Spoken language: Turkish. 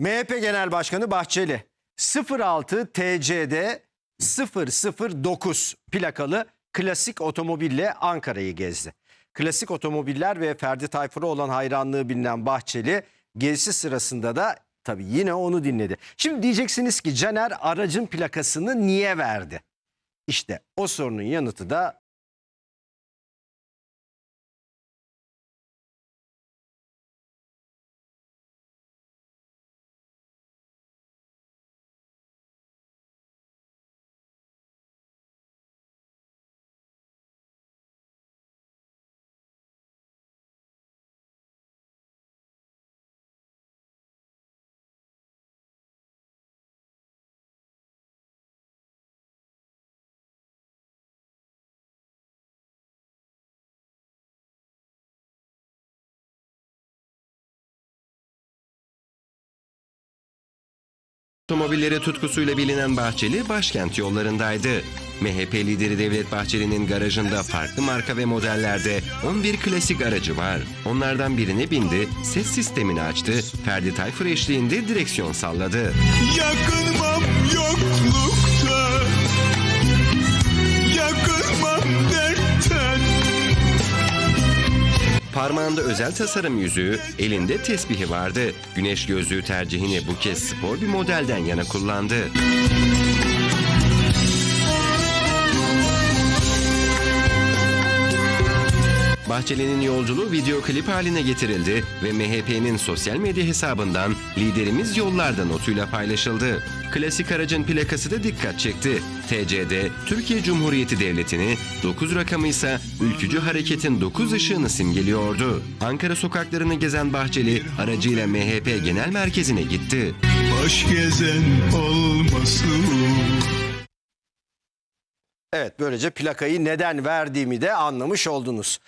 MHP Genel Başkanı Bahçeli 06 TCD 009 plakalı klasik otomobille Ankara'yı gezdi. Klasik otomobiller ve Ferdi Tayfur'a olan hayranlığı bilinen Bahçeli gezisi sırasında da tabii yine onu dinledi. Şimdi diyeceksiniz ki Caner aracın plakasını niye verdi? İşte o sorunun yanıtı da Otomobilleri tutkusuyla bilinen Bahçeli başkent yollarındaydı. MHP lideri Devlet Bahçeli'nin garajında farklı marka ve modellerde 11 klasik aracı var. Onlardan birine bindi, ses sistemini açtı, Ferdi Tayfur eşliğinde direksiyon salladı. Yakınmam yoklukta Parmağında özel tasarım yüzüğü, elinde tesbihi vardı. Güneş gözlüğü tercihini bu kez spor bir modelden yana kullandı. Bahçeli'nin yolculuğu video klip haline getirildi ve MHP'nin sosyal medya hesabından liderimiz yollarda notuyla paylaşıldı. Klasik aracın plakası da dikkat çekti. TCD, Türkiye Cumhuriyeti Devleti'ni, 9 rakamı ise ülkücü hareketin 9 ışığını simgeliyordu. Ankara sokaklarını gezen Bahçeli aracıyla MHP Genel Merkezi'ne gitti. Baş gezen olmasın evet böylece plakayı neden verdiğimi de anlamış oldunuz.